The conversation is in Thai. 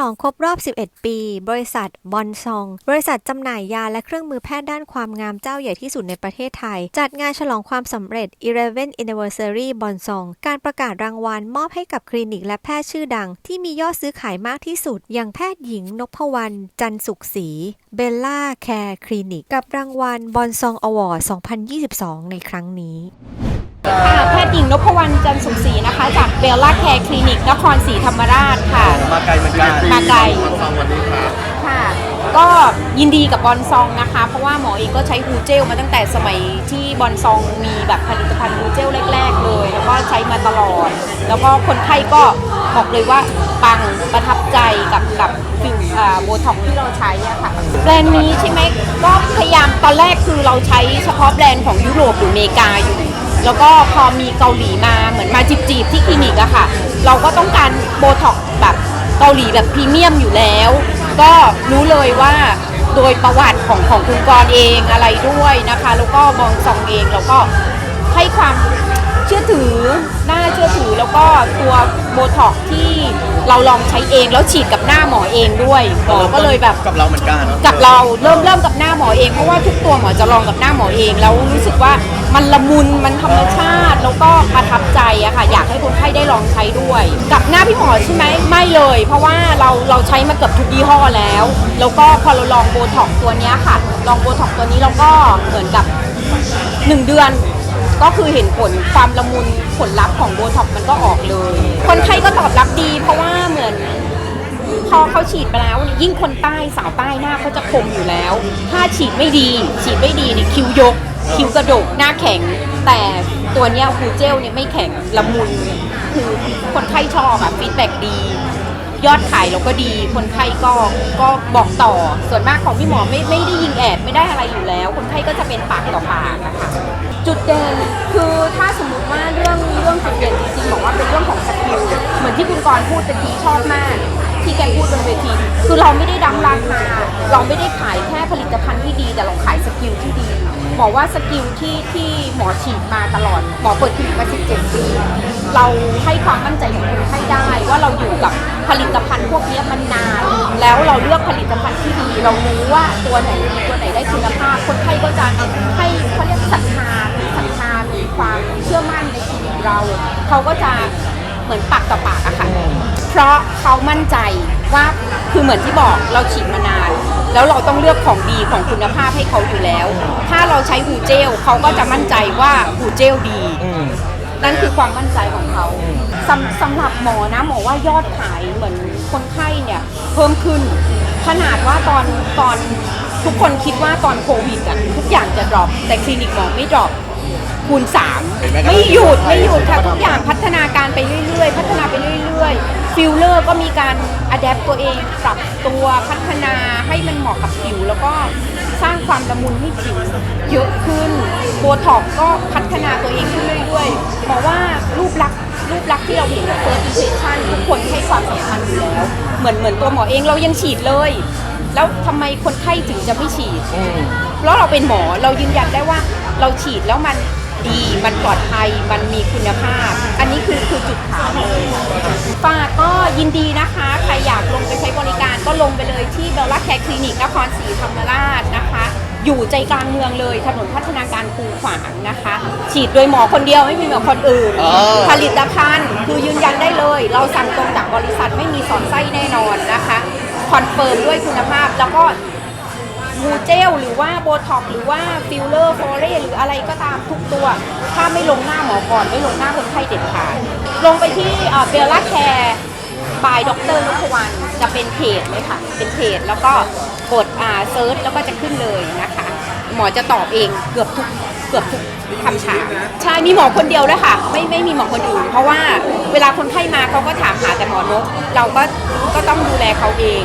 ลองครบรอบ 11 ปี บริษัทบอนซอง บริษัทจำหน่ายยาและเครื่องมือแพทย์ด้านความงามเจ้าใหญ่ที่สุดในประเทศไทย จัดงานฉลองความสำเร็จ 11 Anniversary บอนซอง การประกาศรางวัลมอบให้กับคลินิกและแพทย์ชื่อดัง ที่มียอดซื้อขายมากที่สุด อย่างแพทย์หญิงนพวรรณจันสุขศรีเบลล่าแคร์คลินิก กับรางวัลบอนซองอวอร์ด2022 ในครั้งนี้ ค่ะแพทย์หญิงนพวรรณจันทร์สุขศรีนะคะ จากเบลล่าแคร์คลินิกนครศรีธรรมราชค่ะ มาไกลเหมือนกันมาไกลฟังวันนี้ครับค่ะ ก็ยินดีกับบอนซองนะคะ เพราะว่าหมอเองก็ใช้ฮูเจลมาตั้งแต่สมัยที่บอนซองมีแบบผลิตภัณฑ์ฮูเจลแรก ๆ เลย แล้วก็ใช้มาตลอด แล้วก็คนไข้ก็บอกเลยว่าปังประทับใจกับกับฟิวโบท็อกที่เราใช้อะค่ะ แบรนด์นี้ใช่ไหมก็พยายามตอนแรกคือเราใช้เฉพาะแบรนด์ของยุโรปหรืออเมริกาอยู่ แล้วก็พอมีเกาหลีมาเหมือนมาจีบๆที่คลินิกอะค่ะ เราก็ต้องการโบท็อกแบบเกาหลีแบบพรีเมียมอยู่แล้ว ก็รู้เลยว่าโดยประวัติของของคุณกรเองอะไรด้วยนะคะ แล้วก็บองซองเองแล้วก็ ให้ความเชื่อถือน่าเชื่อถือแล้วก็ตัวโบท็อกซ์ที่เราลองใช้เองแล้วฉีดกับหน้าหมอเองด้วยหมอก็เลยแบบกับเราเหมือนกันกับเราเริ่มเริ่มกับหน้าหมอเองเพราะว่าทุกตัวหมอจะลองกับหน้าหมอเองแล้วรู้สึกว่ามันละมุนมันธรรมชาติแล้วก็ประทับใจอะค่ะอยากให้คนไข้ได้ลองใช้ด้วย กับหน้าพี่หมอใช่ไหมไม่เลย เพราะว่าเราเราใช้มาเกือบทุกยี่ห้อแล้ว แล้วก็พอเราลองโบท็อกซ์ตัวเนี้ยค่ะ ลองโบท็อกซ์ตัวนี้เราก็เหมือนกับหนึ่งเดือน ก็คือเห็นผลความละมุนผลลัพธ์ของโบท็อกมันก็ออกเลย คนไข้ก็ตอบรับดี เพราะว่าเหมือนพอเขาฉีดไปแล้วยิ่งคนใต้สาวใต้หน้าเขาจะคมอยู่แล้ว ถ้าฉีดไม่ดี ฉีดไม่ดีเนี่ยคิ้วยก คิ้วกระดกหน้าแข็ง แต่ตัวเนี้ยฮูเจลเนี่ยไม่แข็งละมุนคือคนไข้ชอบอะฟีดแบ็ดี ยอดขายเราก็ดี คนไข้ก็ก็บอกต่อส่วนมากของพี่หมอไม่ไม่ได้ยิงแอดไม่ได้อะไรอยู่แล้ว คนไข้ก็จะเป็นปากต่อปากนะคะ จุดเด่นคือถ้าสมมติว่าเรื่องเรื่องจุดเด่นจริงๆบอกว่าเป็นเรื่องของสกิลเหมือนที่คุณกรณ์พูดตะกี้ชอบมาก ที่แกพูดบนเวที คือเราไม่ได้ดังราคาเราไม่ได้ขายแค่ผลิตภัณฑ์ที่ดี แต่เราขายสกิลที่ดีบอกว่าสกิลที่ที่หมอฉีดมาตลอดหมอเปิดคลินิกมา 17 ปีเราให้ความมั่นใจของคนไข้ได้ว่าเราอยู่กับผลิตภัณฑ์พวกนี้มันนานแล้วเราเลือกผลิตภัณฑ์ที่ดี เรารู้ว่าตัวไหนดีตัวไหนได้คุณภาพ คนไข้ก็จะให้เขาเรียกศรัทธามีศรัทธามีความเชื่อมั่นในคลินิกเรา เขาก็จะเหมือนปากต่อปากอะค่ะ เพราะเขามั่นใจว่าคือเหมือนที่บอกเราฉีดมานาน แล้วเราต้องเลือกของดีของคุณภาพให้เขาอยู่แล้ว ถ้าเราใช้ฮูเจลเขาก็จะมั่นใจว่าฮูเจลดี นั่นคือความมั่นใจของเขาสำสำหรับหมอนะหมอว่ายอดขายเหมือนคนไข้เนี่ยเพิ่มขึ้น ขนาดว่าตอนตอนทุกคนคิดว่าตอนโควิดอะทุกอย่างจะดรอปแต่คลินิกหมอไม่ดรอปคูณสามเห็นไหมครับ ไม่หยุดไม่หยุดค่ะทุกอย่างพัฒนาการไปเรื่อยๆ พัฒนาไปเรื่อยๆฟิลเลอร์ก็มีการอัดแอปตัวเองปรับตัวพัฒนาให้มันเหมาะกับผิว แล้วก็สร้างความละมุนให้ผิวเยอะขึ้นโบท็อกซ์ก็พัฒนาตัวเองขึ้นเรื่อยๆเพราะว่ารูปลักษณ์รูปลักษณ์ที่เราเห็นเฟิร์สอิมเพรสชั่นทุกคนให้ความสำคัญอยู่แล้ว เหมือนเหมือนตัวหมอเองเรายังฉีดเลย แล้วทำไมคนไข้ถึงจะไม่ฉีดเพราะเราเป็นหมอเรายืนยันได้ว่าเราฉีดแล้วมันดีมันปลอดภัยมันมีคุณภาพ อันนี้คือคือจุดขายเลยฝากก็ยินดีนะคะ ใครอยากลงไปใช้บริการก็ลงไปเลยที่เบลล่าแคร์คลินิกนครศรีธรรมราชนะคะ อยู่ใจกลางเมืองเลยถนนพัฒนาการคูขวางนะคะ ฉีดโดยหมอคนเดียวไม่มีหมอคนอื่นอ๋อผลิตภัณฑ์คือยืนยันได้เลย เราสั่งตรงจากบริษัทไม่มีสอนไส้แน่นอนนะคะคอนเฟิร์มด้วยคุณภาพแล้วก็มูเจลหรือว่าโบท็อกซ์หรือว่าฟิลเลอร์ฟอเรหรืออะไรก็ตามทุกตัว ถ้าไม่ลงหน้าหมอก่อนไม่ลงหน้าคนไข้เด็ดขาดลงไปที่เบลล่าแคร์บายดรนพวันจะเป็นเพจเลยค่ะ เป็นเพจแล้วก็ กดอ่าเซิร์ชแล้วก็จะขึ้นเลยนะคะ หมอจะตอบเองเกือบทุกเกือบทุกคำถามใช่มีหมอคนเดียวด้วยค่ะ ไม่ไม่มีหมอคนอื่น เพราะว่าเวลาคนไข้มาเขาก็ถามหาแต่หมอนก เราก็ก็ต้องดูแลเขาเอง